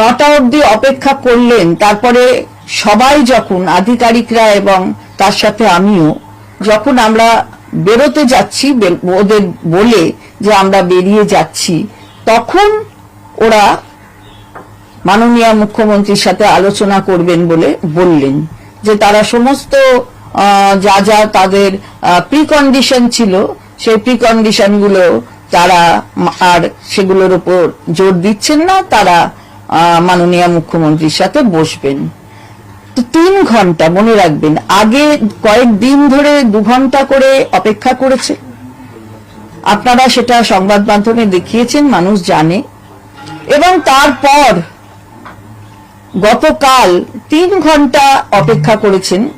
নটা অবধি অপেক্ষা করলেন, তারপরে সবাই যখন আধিকারিকরা এবং তার সাথে আমিও, যখন আমরা বেরোতে যাচ্ছি ওদের বলে যে আমরা বেরিয়ে যাচ্ছি, তখন ওরা মাননীয় মুখ্যমন্ত্রীর সাথে আলোচনা করবেন বলে বললেন যে তারা সমস্ত যা যা তাদের প্রিকন্ডিশন ছিল, সেই প্রিকন্ডিশনগুলো তারা আর সেগুলোর উপর জোর দিচ্ছেন না, তারা মাননীয় মুখ্যমন্ত্রীর সাথে বসবেন। তো তিন ঘণ্টা মনে রাখবেন, আগে কয়েকদিন ধরে দু ঘণ্টা করে অপেক্ষা করেছে। আপনারা সেটা সংবাদ মাধ্যমে দেখিয়েছেন, মানুষ জানে। এবং তারপর গতকাল তিন ঘণ্টা অপেক্ষা করেছেন।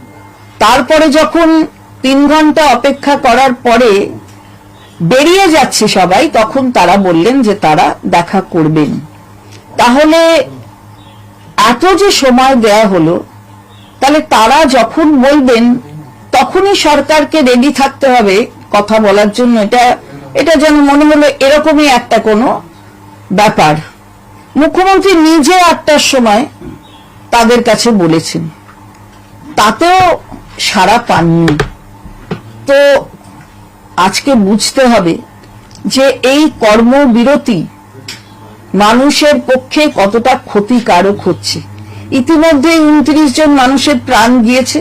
তারপরে যখন তিন ঘণ্টা অপেক্ষা করার পরে বেরিয়ে যাচ্ছে সবাই, তখন তারা বললেন যে তারা দেখা করবেন। তাহলে এত যে সময় দেয়া হলো, তাহলে তারা যখন বলবেন, তখনই সরকারকে রেডি থাকতে হবে কথা বলার জন্য। এটা এটা যেন মনে হলো এরকমই একটা কোনো ব্যাপার। মুখ্যমন্ত্রী নিজে আটটার সময় তাদের কাছে বলেছেন। তাতেও সারা পাননি। তো আজকে বুঝতে হবে যে এই কর্মবিরতি মানুষের পক্ষে কতটা ক্ষতিকারক হচ্ছে। ইতিমধ্যে উনত্রিশ জন মানুষের প্রাণ গিয়েছে,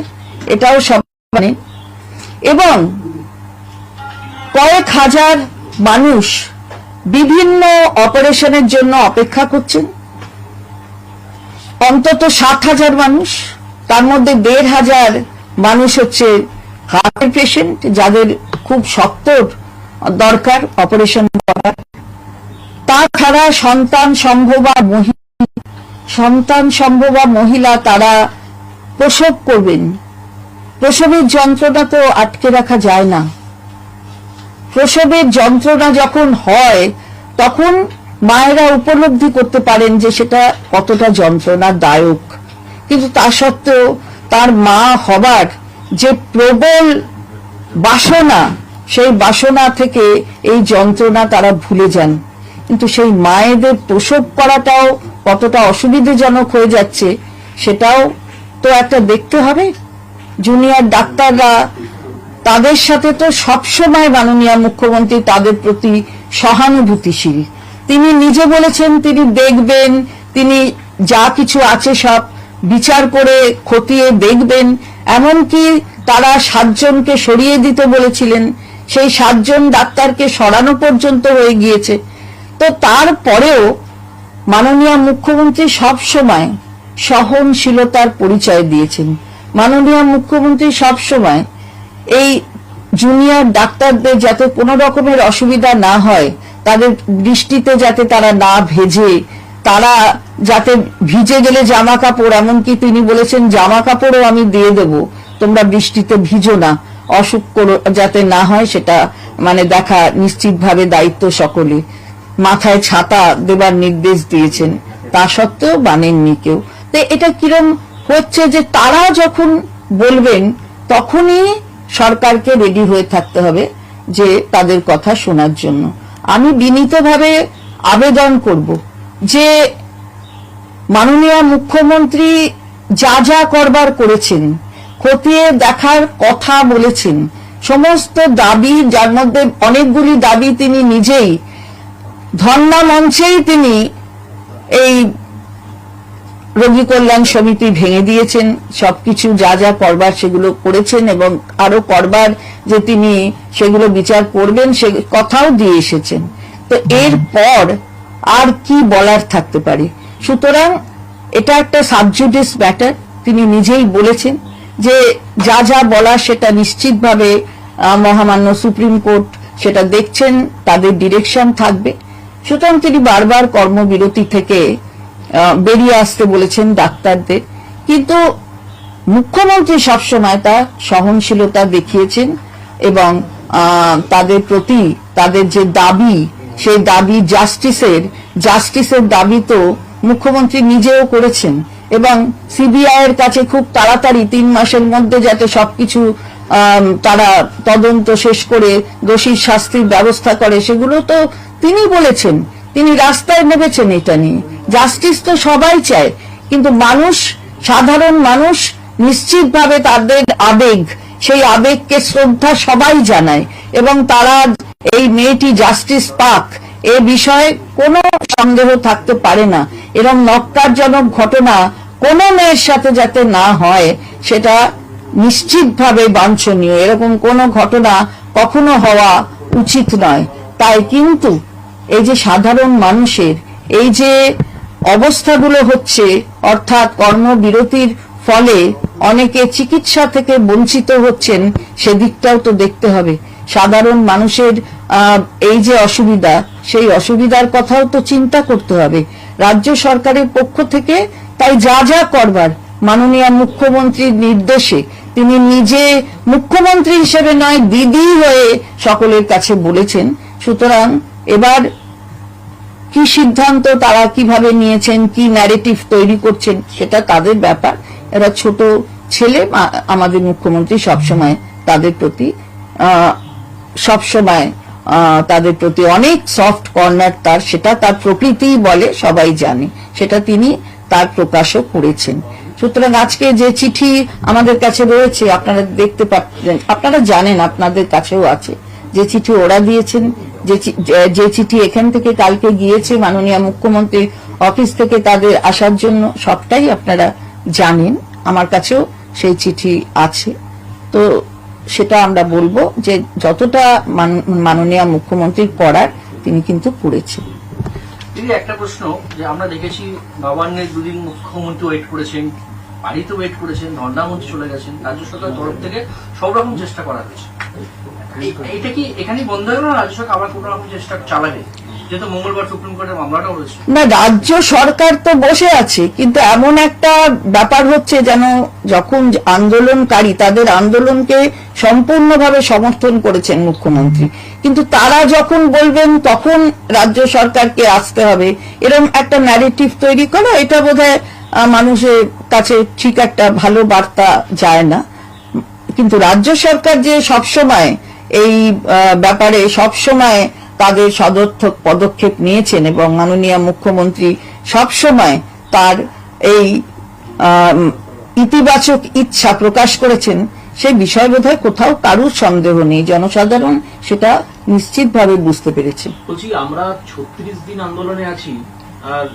এটাও সব জানেন এবং কয়েক হাজার মানুষ বিভিন্ন অপারেশনের জন্য অপেক্ষা করছেন অন্তত সাত হাজার মানুষ, তার মধ্যে দেড় হাজার মানুষ হচ্ছে হার্টের পেশেন্ট যাদের খুব শক্ত দরকার অপারেশন করার। তাছাড়া সন্তান সম্ভবা মহিলা সন্তান সম্ভবা মহিলা তারা প্রসব করবেন। প্রসবের যন্ত্রণা তো আটকে রাখা যায় না। প্রসবের যন্ত্রণা যখন হয়, তখন মায়েরা উপলব্ধি করতে পারেন যে সেটা কতটা যন্ত্রণাদায়ক। কিন্তু তা সত্ত্বেও তার মা হবার যে প্রবল বাসনা, সেই বাসনা থেকে এই যন্ত্রণা তারা ভুলে যান। কিন্তু সেই মায়েদের প্রসব করাটাও কতটা অসুবিধাজনক হয়ে যাচ্ছে, সেটাও তো একটা দেখতে হবে। জুনিয়র ডাক্তাররা তাদের সাথে তো সবসময় মাননীয় মুখ্যমন্ত্রী তাদের প্রতি সহানুভূতিশীল। তিনি নিজে বলেছেন, তিনি দেখবেন, তিনি যা কিছু আছে সব বিচার করে খতিয়ে দেখবেন। এমনকি তারা সাতজনকে সরিয়ে দিতে বলেছিলেন, সেই সাতজন ডাক্তারকে সরানো পর্যন্ত হয়ে গিয়েছে। তো তারপরেও মাননীয় মুখ্যমন্ত্রী সব সময় সহনশীলতার পরিচয় দিয়েছেন। মাননীয় মুখ্যমন্ত্রী সব সময় এই জুনিয়র ডাক্তারদের যাতে কোনো রকমের অসুবিধা না হয়, তাদের বৃষ্টিতে যাতে তারা না ভেজে, তারা যাতে ভিজে গেলে জামা কাপড় এমনকি তিনি বলেছেন জামা কাপড়ও আমি দিয়ে দেব, তোমরা বৃষ্টিতে ভিজো না, অসুখ যাতে না হয় সেটা মানে দেখা নিশ্চিতভাবে দায়িত্ব সকলে মাথায় ছাতা দেবার নির্দেশ দিয়েছেন। তা সত্ত্বেও মানেননি কেউ। তো এটা কিরম হচ্ছে যে তারা যখন বলবেন, তখনই সরকারকে রেডি হয়ে থাকতে হবে যে তাদের কথা শোনার জন্য। আমি বিনীতভাবে আবেদন করব যে মাননীয় মুখ্যমন্ত্রী যা যা করবার করেছেন, খতিয়ে দেখার কথা বলেছেন, সমস্ত দাবি, যার মধ্যে অনেকগুলি দাবি তিনি নিজেই ধর্ণা মঞ্চেই তিনি এই রোগী কল্যাণ সমিতি ভেঙে দিয়েছেন। সবকিছু যা যা করবার সেগুলো করেছেন এবং আরও করবার যে তিনি সেগুলো বিচার করবেন, সে কথাও দিয়ে এসেছেন। তো এরপর আর কি বলার থাকতে পারে? সুতরাং এটা একটা সাবজুডিস ম্যাটার তিনি নিজেই বলেছেন যে যা যা বলার সেটা নিশ্চিতভাবে মহামান্য সুপ্রিম কোর্ট সেটা দেখছেন, তাদের ডিরেকশন থাকবে। সুতরাং তিনি বারবার কর্মবিরতি থেকে বেরিয়ে আসতে বলেছেন ডাক্তারদের। কিন্তু মুখ্যমন্ত্রী সবসময় তা সহনশীলতা দেখিয়েছেন এবং তাদের প্রতি তাদের যে দাবি, সেই দাবি জাস্টিসের জাস্টিসের দাবি তো মুখ্যমন্ত্রী নিজেও করেছেন এবং সিবিআই এর কাছে খুব তাড়াতাড়ি তিন মাসের মধ্যে যাতে সবকিছু তারা তদন্ত শেষ করে দোষীর শাস্তির ব্যবস্থা করে, সেগুলো তো তিনি বলেছেন। তিনি রাস্তায় নেমেছেন এটা নিয়ে। জাস্টিস তো সবাই চায়, কিন্তু মানুষ, সাধারণ মানুষ নিশ্চিতভাবে তাদের আবেগ, সেই আবেগকে শ্রদ্ধা সবাই জানায়, এবং তারা এই মেয়েটি জাস্টিস পাক, এ বিষয়ে কোনো সন্দেহ থাকতে পারে না। এরকম নক্কারজনক ঘটনা কোনো মেয়ের সাথে যাতে না হয়, সেটা নিশ্চিতভাবে বাঞ্ছনীয়। এরকম কোনো ঘটনা কখনো হওয়া উচিত নয়। তাই কিন্তু এই যে সাধারণ মানুষের, এই যে অবস্থাগুলো হচ্ছে, অর্থাৎ কর্মবিরতির ফলে অনেকে চিকিৎসা থেকে বঞ্চিত হচ্ছেন, সেদিকটাও তো দেখতে হবে। সাধারণ মানুষের এই যে অসুবিধা, সেই অসুবিধার কথাও তো চিন্তা করতে হবে। রাজ্য সরকারের পক্ষ থেকে তাই যা যা করবার, মাননীয় মুখ্যমন্ত্রীর নির্দেশে তিনি নিজে মুখ্যমন্ত্রী হিসেবে নয়, দিদি হয়ে সকলের কাছে বলেছেন। সুতরাং এবার কি সিদ্ধান্ত, তারা কীভাবে নিয়েছেন, কি ন্যারেটিভ তৈরি করছেন, সেটা তাদের ব্যাপার। এরা ছোট ছেলে আমাদের মুখ্যমন্ত্রী সবসময় তাদের প্রতি সবসময় তাদের প্রতি অনেক সফট কর্নার তার, সেটা তার প্রকৃতিই বলে, সবাই জানে। সেটা তিনি তার প্রকাশও করেছেন। সুতরাং আজকে যে চিঠি আমাদের কাছে রয়েছে, আপনারা দেখতে পাচ্ছেন, আপনারা জানেন, আপনাদের কাছেও আছে। যে চিঠি ওরা দিয়েছেন, যে চিঠি এখান থেকে কালকে গিয়েছে মাননীয় মুখ্যমন্ত্রীর অফিস থেকে তাদের আসার জন্য, সবটাই আপনারা জানেন, আমার কাছেও সেই চিঠি আছে। তো সেটা আমরা বলব যে যতটা মান- মাননীয় মুখ্যমন্ত্রীর করার তিনি কিন্তু করেছেন দিদি একটা প্রশ্ন যে আমরা দেখেছি দুদিন মুখ্যমন্ত্রী ওয়েট করেছেন বাড়িতে ওয়েট করেছেন ধর্ণামন্ত্রী চলে গেছেন রাজ্য সরকারের তরফ থেকে সব রকম চেষ্টা করা হয়েছে। এইটা কি এখানেই বন্ধ হয়ে না? রাজ্য সরকার আবার কোনো রকম চেষ্টা চালাবে? যেহেতু মঙ্গলবার সুপ্রিম কোর্টের মামলাটা না রাজ্য সরকার তো বসে আছে কিন্তু এমন একটা ব্যাপার হচ্ছে যেন যখন আন্দোলনকারী তাদের আন্দোলনকে সম্পূর্ণভাবে সমর্থন করেছেন মুখ্যমন্ত্রী। কিন্তু তারা যখন বলবেন, তখন রাজ্য সরকারকে আসতে হবে। এরকম একটা ন্যারেটিভ তৈরি করা, এটা বোধহয় মানুষের কাছে ঠিক একটা ভালো বার্তা যায় না। কিন্তু রাজ্য সরকার যে সবসময় এই ব্যাপারে সবসময় তাদের সদর্থক পদক্ষেপ নিয়েছেন এবং মাননীয় মুখ্যমন্ত্রী সবসময় তার এই ইতিবাচক ইচ্ছা প্রকাশ করেছেন সেই বিষয় বোধহয় কোথাও কারুর সন্দেহ নেই। জনসাধারণ সেটা নিশ্চিতভাবে বুঝতে পেরেছে। বলছি আমরা ছত্রিশ দিন আন্দোলনে আছি আর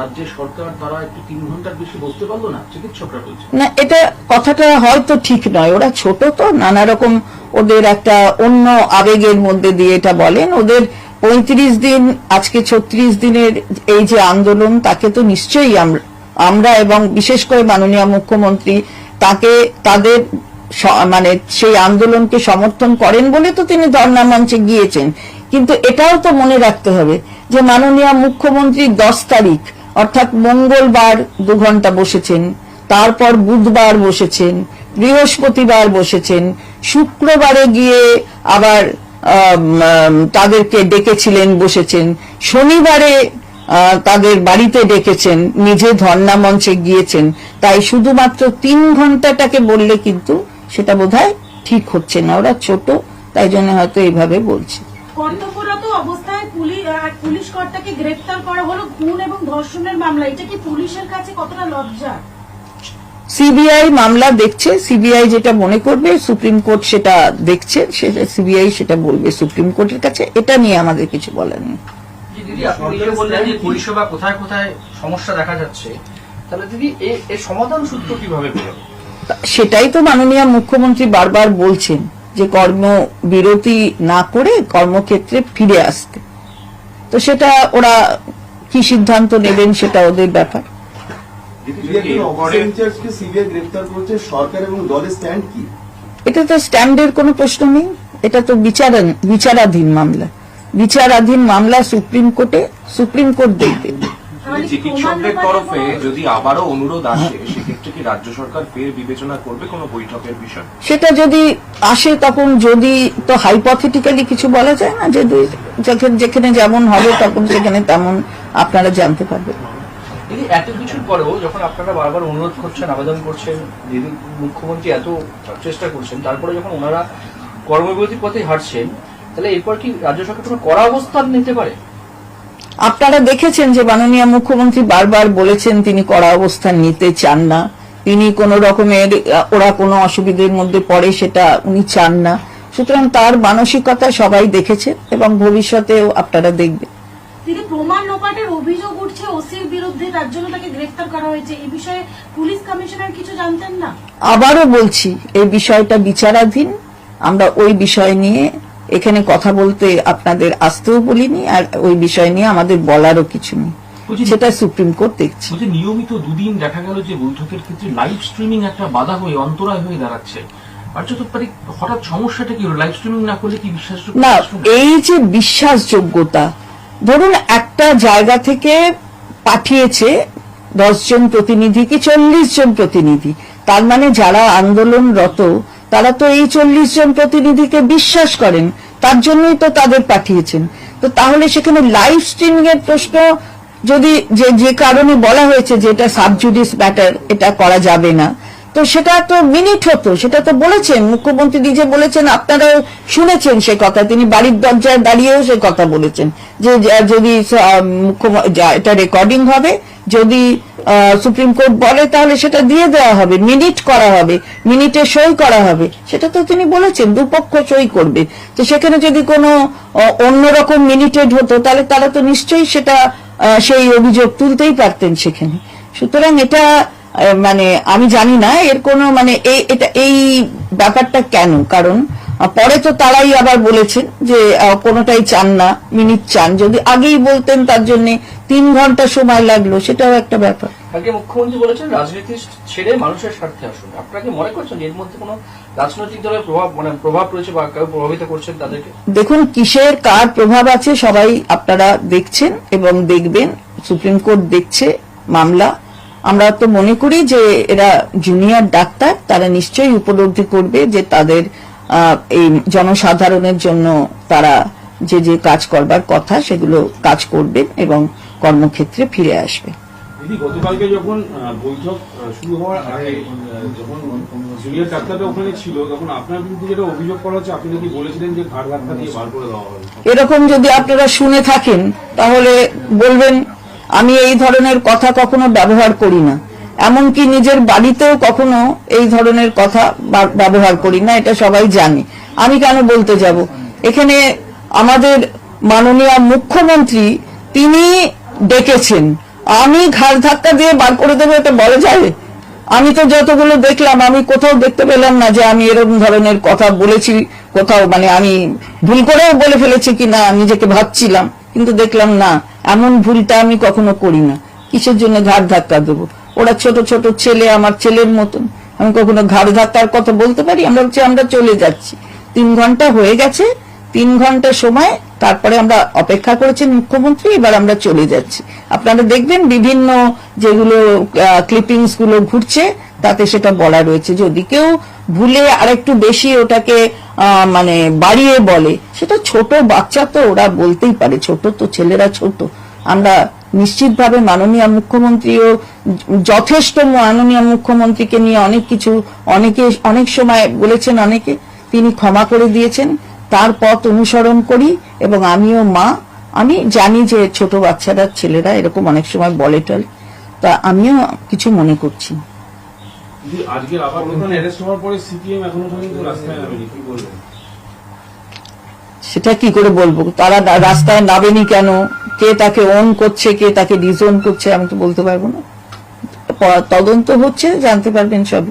রাজ্যের সরকার তারা একটু তিন ঘণ্টার বেশি বসতে পারল না? চিকিৎসকরা বলছে। না এটা কথাটা হয়তো ঠিক নয়। ওরা ছোট তো নানা রকম ওদের একটা অন্য আবেগের মধ্যে দিয়ে এটা বলেন। ওদের পঁয়ত্রিশ দিন আজকে ছত্রিশ দিনের এই যে আন্দোলন তাকে তো নিশ্চয়ই আমরা এবং বিশেষ করে মাননীয় মুখ্যমন্ত্রী তাকে তাদের মানে সেই আন্দোলনকে সমর্থন করেন বলে তো তিনি ধর্ণা মঞ্চে গিয়েছেন। কিন্তু এটাও তো মনে রাখতে হবে যে মাননীয় মুখ্যমন্ত্রী দশ তারিখ, অর্থাৎ মঙ্গলবার দু ঘণ্টা বসেছেন, তারপর বুধবার বসেছেন, বৃহস্পতিবার বসেছেন, শুক্রবারে গিয়ে আবার তাদেরকে ডেকেছিলেন, বসেছেন। শনিবারে তাদের বাড়িতে ডেকেছেন, নিজে ধর্ণা মঞ্চে গিয়েছেন। তাই শুধুমাত্র তিন ঘন্টাটাকে বললে কিন্তু সেটা বোধহয় ঠিক হচ্ছে না। ওরা ছোট তাই জন্য হয়তো এইভাবে বলছে। কর্তব্যরত অবস্থায় পুলিশ পুলিশ কর্তাকে গ্রেফতার করা হলো খুন এবং ধর্ষণের মামলা। এটা কি পুলিশের কাছে কতটা লজ্জা? সিবিআই মামলা দেখছে। সিবিআই যেটা মনে করবে সুপ্রিম কোর্ট সেটা দেখছে। সেটা সিবিআই সেটা বলবে সুপ্রিম কোর্টের কাছে। এটা নিয়ে আমাদের কিছু বলার নেই। পরিষেবা কোথায় কোথায় সমস্যা দেখা যাচ্ছে তাহলে দিদি এর সমাধান সূত্র কীভাবে বেরোবে সেটাই তো মাননীয় মুখ্যমন্ত্রী বারবার বলছেন যে কর্মবিরতি না করে কর্মক্ষেত্রে ফিরে আসতে। তো সেটা ওরা কি সিদ্ধান্ত নেবেন সেটা ওদের ব্যাপার। স্ট্যান্ড এটা তো স্ট্যান্ডের কোনো প্রশ্ন নেই, এটা তো বিচারাধীন মামলা। বিচারাধীন মামলা সুপ্রিম কোর্টে, সুপ্রিম কোর্ট দেখবে। চিকিৎসকদের তরফে যদি আবারও অনুরোধ আসে সেক্ষেত্রে কি রাজ্য সরকার ফের বিবেচনা করবে কোনো বৈঠকের বিষয়? সেটা যদি আসে তখন যদি তো হাইপথেটিক্যালি কিছু বলা যায় না যদি যেখানে যেখানে যেমন হবে তখন সেখানে তেমন আপনারা জানতে পারবেন। দিদি এত কিছুর পরেও যখন আপনারা বারবার অনুরোধ করছেন আবেদন করছেন দিদি মুখ্যমন্ত্রী এত চেষ্টা করছেন তারপরে যখন ওনারা কর্মবিরতির পথে হাঁটছেন তাহলে এরপর কি রাজ্য সরকার কোনো কড়া অবস্থান নিতে পারে? আপনারা দেখেছেন যে মাননীয় মুখ্যমন্ত্রী বারবার বলেছেন তিনি কড়া অবস্থান নিতে চান না। তিনি কোন রকমের ওরা কোনো অসুবিধার মধ্যে পড়ে সেটা উনি চান না। সুতরাং তার মানসিকতা সবাই দেখেছে এবং ভবিষ্যতেও আপনারা দেখবেন। তিনি প্রমাণ লোপাটের অভিযোগ উঠছে ওসির বিরুদ্ধে তার জন্য তাকে গ্রেফতার করা হয়েছে। এই বিষয়ে পুলিশ কমিশনার কিছু জানতেন না? আবারও বলছি এই বিষয়টা বিচারাধীন। আমরা ওই বিষয় নিয়ে এখানে কথা বলতে আপনাদের আসতেও বলিনি আর ওই বিষয় নিয়ে আমাদের বলারও কিছু নেই। সেটা সুপ্রিম কোর্ট দেখছে। নিয়মিত দুদিন দেখা গেল যে বৈঠকের ক্ষেত্রে লাইভ স্ট্রিমিং একটা বাধা হয়ে অন্তরায় হয়ে দাঁড়াচ্ছে। হঠাৎ সমস্যাটা কি হলো? লাইভ স্ট্রিমিং না করলে কি বিশ্বাসযোগ্য না এই যে বিশ্বাসযোগ্যতা ধরুন একটা জায়গা থেকে পাঠিয়েছে দশজন প্রতিনিধি কি চল্লিশ জন প্রতিনিধি। তার মানে যারা আন্দোলনরত তারা তো এই চল্লিশ জন প্রতিনিধিকে বিশ্বাস করেন। তার জন্যই তো তাদের পাঠিয়েছেন। তো তাহলে সেখানে লাইভ স্ট্রিমিং এর প্রশ্ন যদি যে যে কারণে বলা হয়েছে যে এটা সাবজুডিস ম্যাটার এটা করা যাবে না তো সেটা তো মিনিট হতো। সেটা তো বলেছেন মুখ্যমন্ত্রী নিজে বলেছেন আপনারা শুনেছেন সে কথা। তিনি বাড়ির দরজায় দাঁড়িয়েও সে কথা বলেছেন যে যদি আহ, এটা রেকর্ডিং হবে যদি সুপ্রিম কোর্ট বলে, তাহলে সেটা দিয়ে দেওয়া হবে, মিনিট করা হবে, মিনিটে সই করা হবে। সেটা তো তিনি বলেছেন, দুপক্ষ সই করবে। তো সেখানে যদি কোনো অন্যরকম মিনিটেড হতো, তাহলে তারা তো নিশ্চয়ই সেটা সেই অভিযোগ তুলতেই পারতেন সেখানে। সুতরাং এটা মানে আমি জানি না, এর কোনো মানে এই এটা, এই ব্যাপারটা কেন? কারণ পরে তো তারাই আবার বলেছেন যে কোনোটাই চান না মিনিট চান। যদি আগেই বলতেন তার জন্য তিন ঘণ্টা সময় লাগল সেটাও একটা ব্যাপার। কালকে মুখ্যমন্ত্রী বলেছেন রাজনীতি ছেড়ে মানুষের স্বার্থে আসুন। আপনারা কি মনে করছেন এর মধ্যে কোনো রাজনৈতিক দলের প্রভাব মানে প্রভাব রয়েছে বা কেউ প্রভাবিত করছেন তাদেরকে? দেখুন কিসের কার প্রভাব আছে সবাই আপনারা দেখছেন এবং দেখবেন। সুপ্রিম কোর্ট দেখছে মামলা। আমরা তো মনে করি যে এরা জুনিয়র ডাক্তার তারা নিশ্চয়ই উপলব্ধি করবে যে তাদের এই জনসাধারণের জন্য তারা যে যে কাজ করবার কথা সেগুলো কাজ করবেন এবং কর্মক্ষেত্রে ফিরে আসবে। দিদি গতকালকে যখন বৈঠক শুরু হওয়ার আগে যখন জুনিয়র ডাক্তাররা ওখানে ছিল তখন আপনার বিরুদ্ধে যেটা অভিযোগ করা হচ্ছে আপনি নাকি বলেছিলেন যে ঘাট ধাক্কা দিয়ে বার করে দেওয়া হবে? এরকম যদি আপনারা শুনে থাকেন তাহলে বলবেন আমি এই ধরনের কথা কখনো ব্যবহার করি না। এমনকি নিজের বাড়িতেও কখনো এই ধরনের কথা ব্যবহার করি না, এটা সবাই জানে। আমি কেন বলতে যাব? এখানে আমাদের মাননীয় মুখ্যমন্ত্রী তিনি ডেকেছেন। আমি ঘাড় ধাক্কা দিয়ে বার করে দেবো, এটা বলা যায়? আমি তো যতগুলো দেখলাম, আমি কোথাও দেখতে পেলাম না যে আমি এরকম ধরনের কথা বলেছি কোথাও মানে আমি ভুল করেও বলে ফেলেছি কি না, নিজেকে ভাবছিলাম, কিন্তু দেখলাম না, এমন ভুলটা আমি কখনো করি না। কিসের জন্য ঘাড় ধাক্কা দেবো? ওরা ছোট ছোট ছেলে, আমার ছেলের মতন। আমি কখনো ঘাড় ধাক্কার কথা বলতে পারি, আমরা বলছি, আমরা চলে যাচ্ছি। তিন ঘণ্টা হয়ে গেছে, তিন ঘণ্টা সময়, তারপরে আমরা অপেক্ষা করেছেন মুখ্যমন্ত্রী, এবার আমরা চলে যাচ্ছি। আপনারা দেখবেন বিভিন্ন যেগুলো ক্লিপিংসগুলো ঘুরছে, তাতে সেটা বলা রয়েছে। যদি কেউ ভুলে আরেকটু বেশি ওটাকে মানে বাড়িয়ে বলে, সেটা ছোট বাচ্চা তো ওরা বলতেই পারে, ছোট তো ছেলেরা ছোট। আমরা নিশ্চিতভাবে মাননীয় মুখ্যমন্ত্রীও যথেষ্ট মাননীয় মুখ্যমন্ত্রীকে নিয়ে অনেক কিছু অনেকে অনেক সময় বলেছেন অনেকে তিনি ক্ষমা করে দিয়েছেন তার পথ অনুসরণ করি এবং আমিও মা। আমি জানি যে ছোট বাচ্চারা ছেলেরা এরকম অনেক সময় বলে টলে তা আমিও কিছু মনে করছি। সেটা কি করে বলব? তারা রাস্তায় নামেনি কেন? কে তাকে অন করছে, কে তাকে ডিজোন করছে, আমি তো বলতে পারব না। তদন্ত হচ্ছে, জানতে পারবেন সব